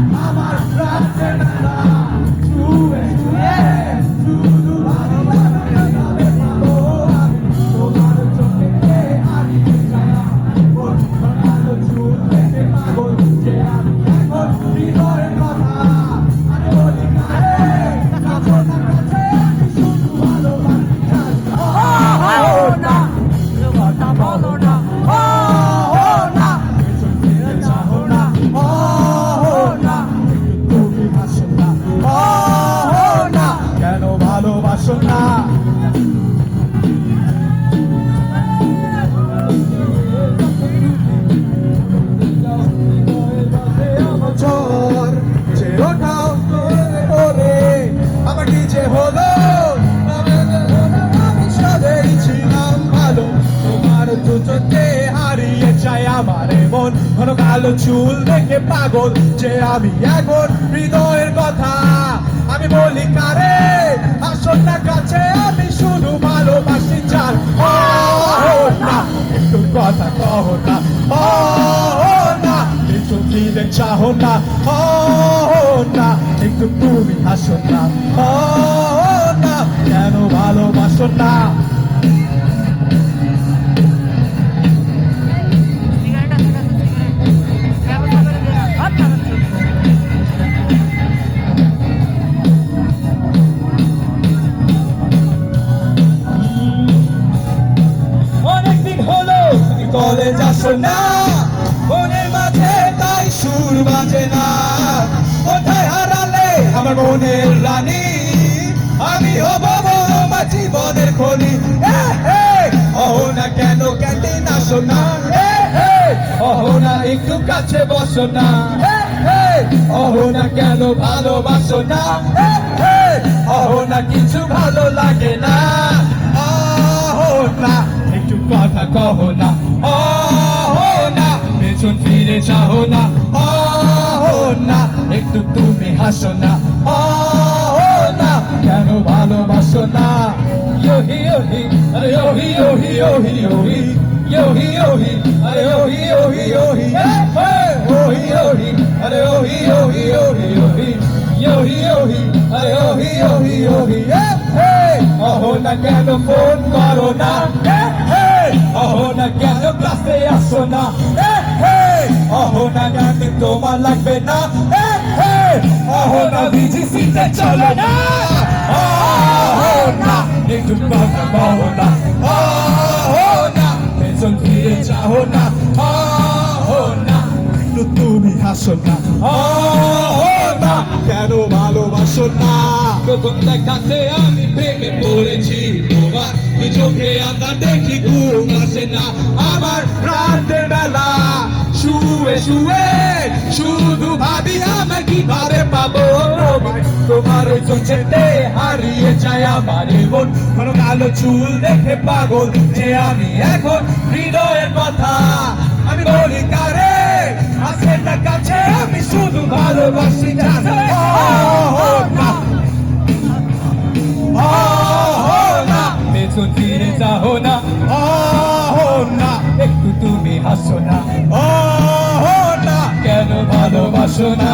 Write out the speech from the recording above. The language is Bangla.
দেখি ঘুম আসে কালো চুল দেখে পাগল যে আমি এখন হৃদয়ের কথা। আমি বলি, কারে আসল না কাছে আমি শুধু ভালোবাসি না একটু কথা কহ না ও না ও না একটু তুমি হাসো না ও না কেন ভালোবাসো না? কলেজ আসো না। মনের মাঝে তাই সুর বাজে না। কোথায় হারালে আমার মনের রানী? আমি হব মা জীবনের খনি। অহো না কেন আসো না হে, অহো না একটু কাছে বসো না। অহো না কেন ভালোবাসো না? অহো না কিছু ভালো লাগে না। অহো না একটু কথা কহ না। না পেছন ফিরে চাহো না না একটু তুমি হাসো না না কেন ভালোবাসো না ইয়োহি ইয়োহি আরে ইয়োহি ইয়োহি ইয়োহি ইয়োহি ইয়োহি ইয়োহি আরে ইয়োহি ইয়োহি ইয়োহি ওহি ইয়োহি আরে ইয়োহি ইয়োহি ইয়োহি ইয়োহি ইয়োহি ইয়োহি আরে ইয়োহি ইয়োহি ইয়োহি অহো না কেন ফোন করো না অহো না কেন ক্লাসে আসো না? অহো না কেন তোমার লাগবে না। অহো না বিজি সিটে চলো না। অহো না একটু কথা না। অহো না পেছন ফিরে যাও না। অহো না একটু তুমি হাসো না। অহো না কেন ভালোবাসো না? প্রথম দেখাতে আমি প্রেমে পড়েছি। চোখে আঁকা দেখি ঘুম আসে না? আমার রাতের বেলা শুয়ে শুয়ে শুধু ভাবি, আমি কীভাবে পাবো তোমার চোখেতে হারিয়ে যায় আমার মন। কোনো কালো চুল দেখে পাগল যে আমি এখন হৃদয়ের কথা আমি বলি, কারে যাও না আহো না একটু তুমি হাসো না অহো না কেন ভালোবাসো না